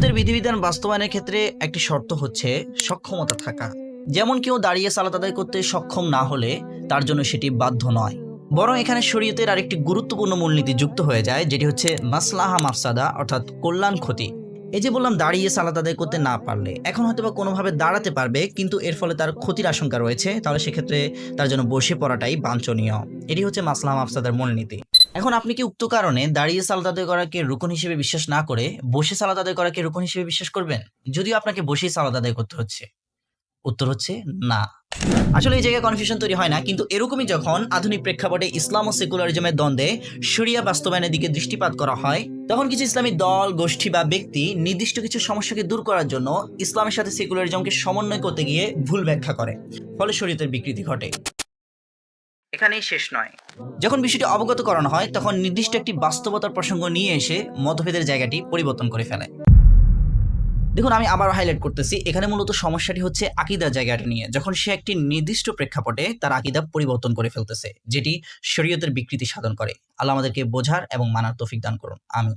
শরীয়তের বিধিবিধান বাস্তবায়নের ক্ষেত্রে একটি শর্ত হচ্ছে সক্ষমতা থাকা। যেমন কেউ দাঁড়িয়ে সালাত আদায় করতে সক্ষম না হলে তার জন্য সেটি বাধ্য নয়। বরং এখানে শরীয়তের আরেকটি গুরুত্বপূর্ণ মূলনীতি যুক্ত হয়ে যায়, যেটি হচ্ছে মাসলাহা মাফসাদা, অর্থাৎ কল্যাণ ক্ষতি। এই যে বললাম, দাঁড়িয়ে সালাত আদায় করতে না পারলে, এখন হয়তো বা কোনোভাবে দাঁড়াতে পারবে, কিন্তু এর ফলে তার ক্ষতির আশঙ্কা রয়েছে, তাহলে সেক্ষেত্রে তার জন্য বসে পড়াটাই বাঞ্ছনীয়। এটি হচ্ছে মাসলাহা মাফসাদার মূলনীতি। এখন আপনি কি উক্ত কারণে দাঁড়িয়ে সালাত আদায় করাকে রুকন হিসেবে বিশ্বাস না করে বসে সালাত আদায় করাকে রুকন হিসেবে বিশ্বাস করবেন? যদিও আপনাকে বসেই সালাত আদায় করতে হচ্ছে। উত্তর হচ্ছে না। আসলে এই জায়গায় কনফিউশন তৈরি হয় না, কিন্তু এরকমই যখন আধুনিক প্রেক্ষাপটে ইসলাম ও সেকুলারিজমের দ্বন্দ্বে শরিয়া বাস্তবায়নের দিকে দৃষ্টিপাত করা হয়, তখন কিছু ইসলামী দল, গোষ্ঠী বা ব্যক্তি নির্দিষ্ট কিছু সমস্যাকে দূর করার জন্য ইসলামের সাথে সেকুলারিজমকে সমন্বয় করতে গিয়ে ভুল ব্যাখ্যা করে। ফলে শরীয়তের বিকৃতি ঘটে। এখানেই শেষ নয়। যখন বিষয়টি অবগত করানো হয়, তখন নির্দিষ্ট একটি বাস্তবতার প্রসঙ্গ নিয়ে এসে মতভেদের জায়গাটি পরিবর্তন করে ফেলে। দেখুন, আমি আবার হাইলাইট করতেছি। এখানে মূলত সমস্যাটি হচ্ছে আকিদার জায়গাটা নিয়ে। যখন সে একটি নির্দিষ্ট প্রেক্ষাপটে তার আকিদা পরিবর্তন করে ফেলতেছে, যেটি শরীয়তের বিকৃতি সাধন করে। আল্লাহ আমাদেরকে বোঝার এবং মানার তৌফিক দান করুন। আমি